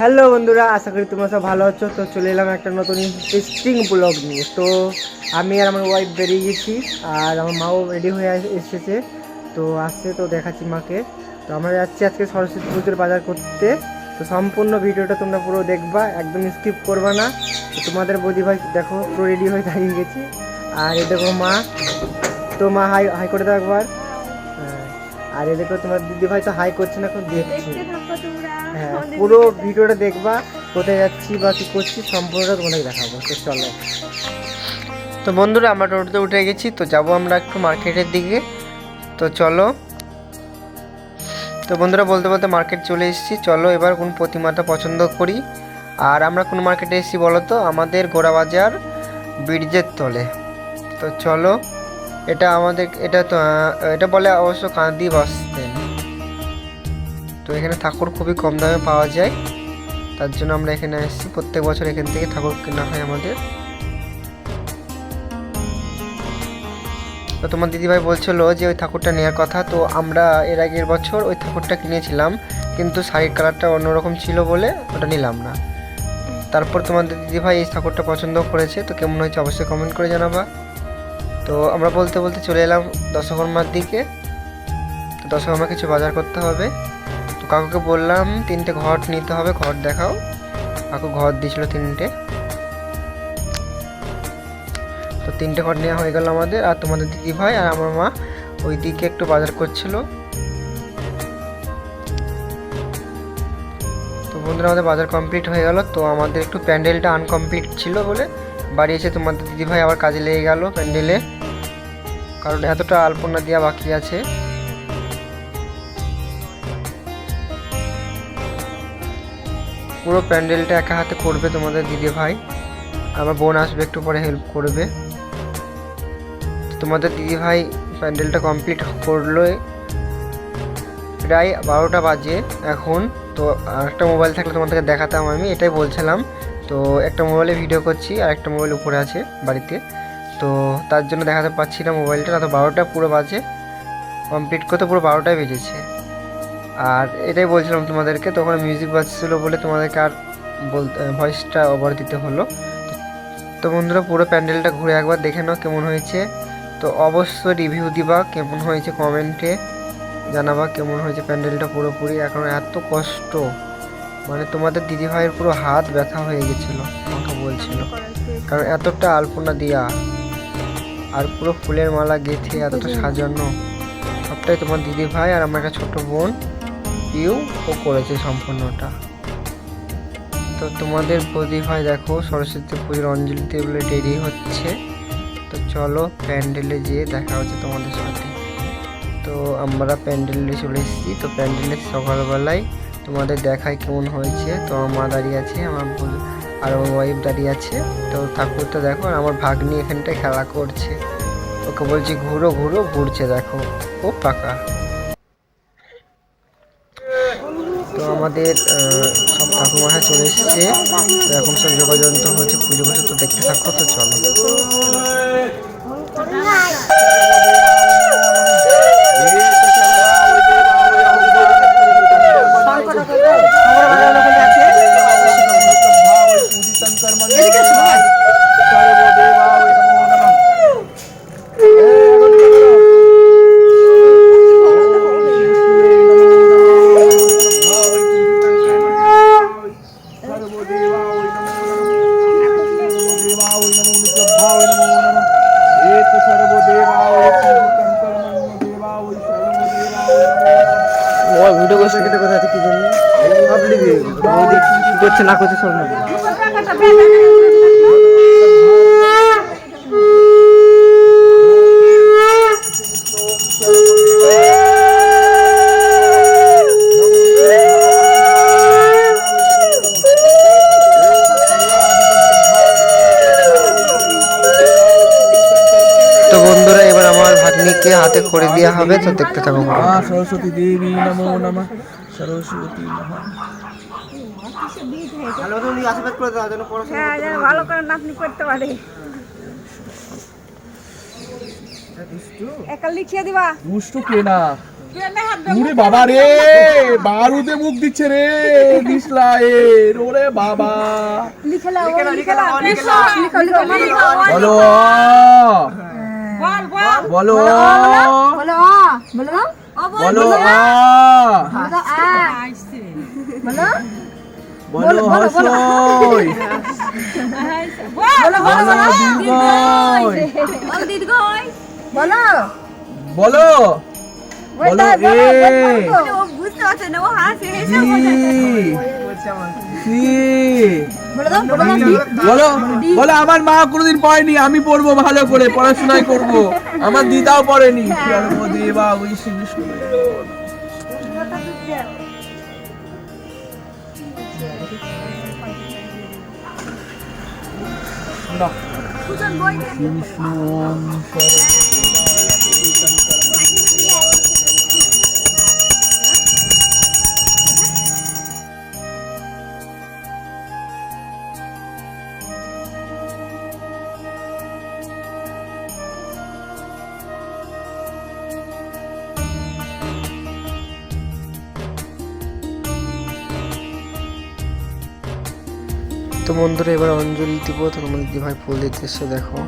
Hello বন্ধুরা, আশা করি তোমরা সব ভালো আছো। তো চলে এলাম একটা নতুন ইন্টারেস্টিং ব্লগ নিয়ে। তো আমি আর আমার ওয়াইফ বেরিয়ে গেছি, আর আমার মাও রেডি হয়ে এসেছে। তো আসছে তো দেখাচ্ছি মাকে। তো আমরা যাচ্ছি আজকে সরস্বতী পুজোর বাজার করতে। তো সম্পূর্ণ ভিডিওটা তোমরা পুরো দেখবা, একদম স্কিপ করবা না। তোমাদের বৌদি ভাই, দেখো, পুরো রেডি হয়ে দাঁড়িয়ে গেছি। আর এ দেখো মা। তো মা হাই হাই করে দাও একবার। আর এ দেখো তোমার দিদি ভাই তো হাই করছে না এখন দেখছি। দেখতে হ্যাঁ পুরো ভিডিওটা দেখবা কোথায় যাচ্ছি বা কী করছি সম্পূর্ণটা তোমাদের দেখাবো। তো চলো। তো বন্ধুরা আমরা টোটোতে উঠে গেছি তো যাব আমরা একটু মার্কেটের দিকে। তো চলো। তো বন্ধুরা বলতে বলতে মার্কেট চলে এসেছি। চলো এবার কোন প্রতিমাটা পছন্দ করি। আর আমরা কোন মার্কেটে এসেছি বলো তো? আমাদের গোড়াবাজার ব্রিজের তলে। তো চলো। এটা আমাদের, এটা তো এটা বলে অবশ্য কাঁদি বাসতেন তো এখানে ঠাকুর খুবই কম দামে পাওয়া যায়। তার জন্য আমরা এখানে এসেছি। প্রত্যেক বছর এখান থেকে ঠাকুর কেনা হয় আমাদের। তো তোমার দিদিভাই বলছিল যে ওই ঠাকুরটা নেওয়ার কথা। তো আমরা এর আগের বছর ওই ঠাকুরটা কিনেছিলাম। কিন্তু শাড়ির কালারটা অন্যরকম ছিল বলে ওটা নিলাম না। তারপর তোমাদের দিদিভাই এই ঠাকুরটা পছন্দ করেছে। তো কেমন হয়েছে অবশ্যই কমেন্ট করে জানাবা। তো আমরা বলতে বলতে চলে এলাম দশকর্মার দিকে। তো দশকর্মা কিছু বাজার করতে হবে। তো কাকুকে বললাম, তিনটে ঘট নিতে হবে, ঘট দেখাও। কাকু ঘর দিয়েছিল তিনটে। তো তিনটে ঘর নেওয়া হয়ে গেল আমাদের, আর তোমাদের দিদি ভাই আর আমার মা ওই দিকে একটু বাজার করছিল। তো বন্ধুরা, আমাদের বাজার কমপ্লিট হয়ে গেল। তো আমাদের একটু প্যান্ডেলটা আনকমপ্লিট ছিল বলে বাড়ি এসে তোমাদের দিদি ভাই আবার কাজে লেগে গেল প্যান্ডেলে। কারণ এতটা আলপনা দেওয়া বাকি আছে। পুরো প্যান্ডেলটা একা হাতে করবে তোমাদের দিদি ভাই। আমার বোন আসবে একটু পরে হেল্প করবে। তোমাদের দিদি ভাই প্যান্ডেলটা কমপ্লিট করল। প্রায় বারোটা বাজে এখন। তো একটা মোবাইল থাকলে তোমাদেরকে দেখাতাম আমি, এটাই বলছিলাম। তো একটা মোবাইলে ভিডিও করছি আর একটা মোবাইল উপরে আছে বাড়িতে। তো তার জন্য দেখাতে পাচ্ছি না মোবাইলটা, না তো বারোটা পুরো বাজে। কমপ্লিট করতে পুরো বারোটায় বেজেছে। আর এটাই বলছিলাম তোমাদেরকে তখন মিউজিক বাজছিল বলে তোমাদেরকে আর বলতে ভয়েসটা ওভার দিতে হলো। তো বন্ধুরা, পুরো প্যান্ডেলটা ঘুরে একবার দেখে নাও কেমন হয়েছে। তো অবশ্যই রিভিউ দিবা, কেমন হয়েছে কমেন্টে জানাবা কেমন হয়েছে প্যান্ডেলটা পুরোপুরি। এখন এত কষ্ট। মানে তোমাদের দিদিভাইয়ের পুরো হাত ব্যথা হয়ে গেছিল, আমাকে বলছিল। কারণ এতটা আলপনা দেওয়া আর পুরো ফুলের মালা গেঁথে এতটা সাজানো। সবটাই তোমার দিদি ভাই আর আমার একটা ছোট বোন ইউ ও করেছে সম্পূর্ণটা। তো তোমাদের ভাই দেখো সরস্বতী পুজোর অঞ্জলি টেবিলে দেরি হচ্ছে। তো চলো প্যান্ডেলে যেয়ে দেখা হচ্ছে তোমাদের সাথে। তো আমরা প্যান্ডেলে চলে এসেছি। তো প্যান্ডেলে সকালবেলায় তোমাদের দেখায় কেমন হয়েছে। তো আমার মা দাঁড়িয়ে আছে আমার আর আমার ওয়াইফ দাঁড়িয়ে আছে। তো ঠাকুরটা দেখো, আর আমার ভাগ্নি এখানটায় খেলা করছে। ওকে বলছি, ঘুরো ঘুরো, ঘুরছে দেখো। ও পাকা। তো আমাদের সব ঠাকুমারা চলে এসছে। তো এখন সব যোগাযন্ত্র হচ্ছে, পুজো বছর তো দেখতে থাকো, তো চলো। ও ভিডিও কেটে কোথা থেকে কি জানি? সব কি করছে না করছে সব লিখে ভাগ্নিকে হাতে করে দেওয়া হবে তো দেখতে থাকো। মা সরস্বতী দেবী নমো নমঃ। সরস্বতী ভালো করে হ্যাঁ যেন ভালো করে নাতনি করতে পারে। একা লিখিয়ে দিবা? দুষ্টু কে না? বাবা রে বারুদে মুখ দিচ্ছে রে ওরে বাবা। লিখে লাও লিখে লাও লিখো বলো বলো বলো বলো বলো বলো আ বলো আ বলো বলো হসই বলো বলো দীর্ঘই বলো দিদগই বলো বলো বলো এ ও বুঝতে পারছে না ও হাসে হেসে সি বলো আমার মা কোনোদিন পড়েনি আমি পড়ব ভালো করে পড়াশোনায় করব। আমার দিদাও পড়েনি। দেবা ওই শ্রী বিষ্ণু তো বন্ধুরা এবার অঞ্জলি দিব। তো তোমাদের দিভাই ফুল দিতে এসে দেখো।